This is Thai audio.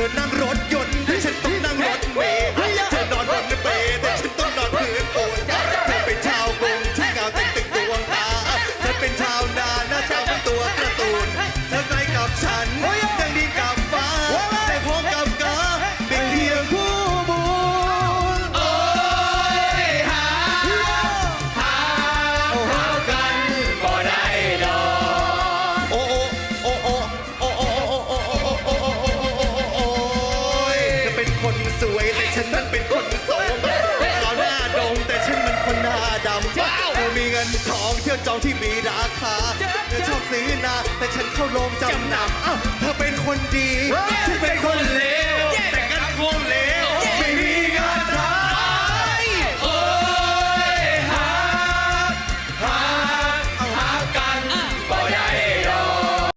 ธอนั่งรถย คนสวย แต่ฉันนั้นเป็นคนโสมต่อหน้าดงแต่ฉันมันคนหน้าดำเธอมีเงินทองเที่ยวจองที่มีราคาเธอชอบซื้อนาแต่ฉันเข้าโรงจำนำเธอเป็นคนดี